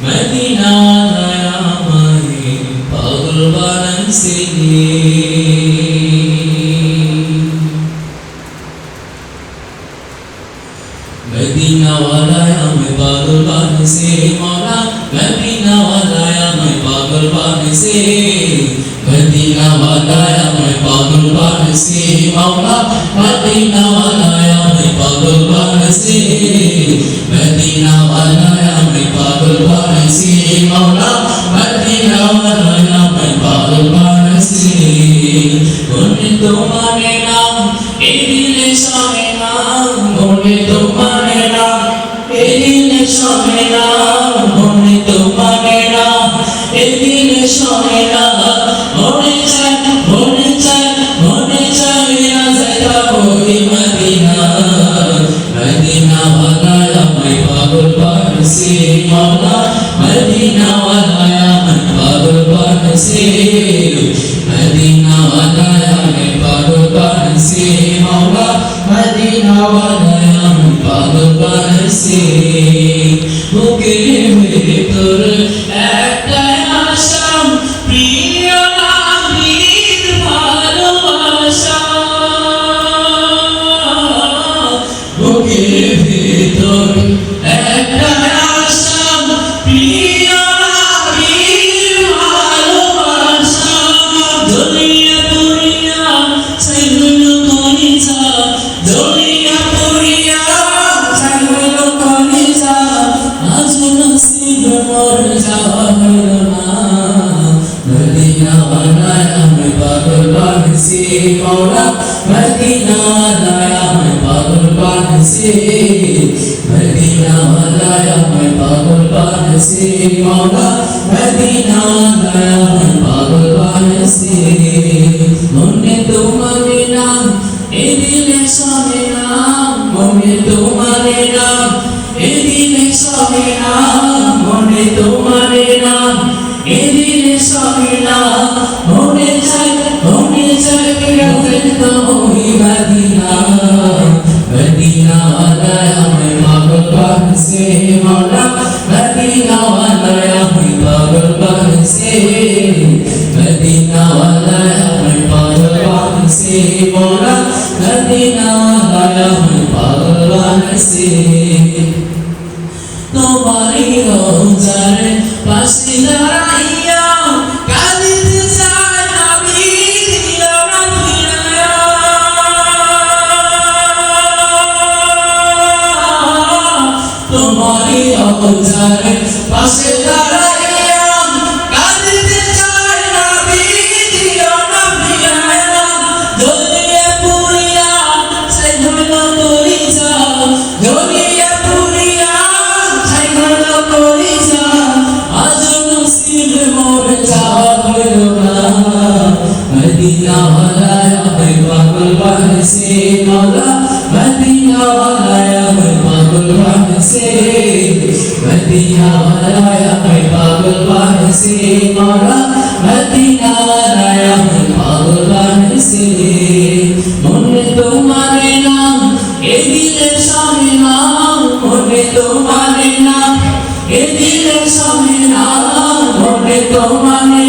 Many now I am a pagal বানিয়েছে মৌলা Medina ওয়ালায় আমি পাগল বানিয়েছে মদিনা ওয়ালায় আমি পাগল বানিয়েছে মৌলা মদিনা ওয়ালায় আমি পাগল বানিয়েছে মনে তো মানে না এই দিলে সবে না। মনে তো মানে না এই দিলে সবে না। মনে তো মানে না এই দিলে সবে না আমায় পাগল আমি পাগল বানছি মৌলা মদিনা ওয়ালায় আমি পাগল বানছি মদিনা ওয়ালায় আমি পাগল বানছি মৌলা মদিনা ওয়ালায় আমি পাগল বানছি মনে তো মানে না এই দিলে সবে না মনে তো মানে না এই দিলে সবে না বানছে মৌলা মদিনা ওয়ালায় আমি পাগল বানছে তোমারই রোজার পাশে যাওয়া হইল না মদিনা ওয়ালায় আমি পাগল বানছে মৌলা মদিনা ওয়ালায় আমি পাগল বানছে মদিনা ওয়ালায় আমি পাগল বানছে মৌলা মদিনা ওয়ালায় আমি পাগল বানছে মনে তো মানে এ দিলের স্বামী না মনে তো মানে এ দিলের স্বামী না মনে তো মানে